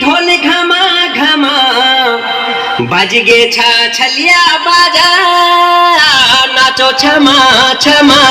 ঢোল ঘামা ঘামা বাজগে ছা ছলিয়া বাজা নাচো ছমা ছমা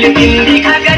Dile, dile,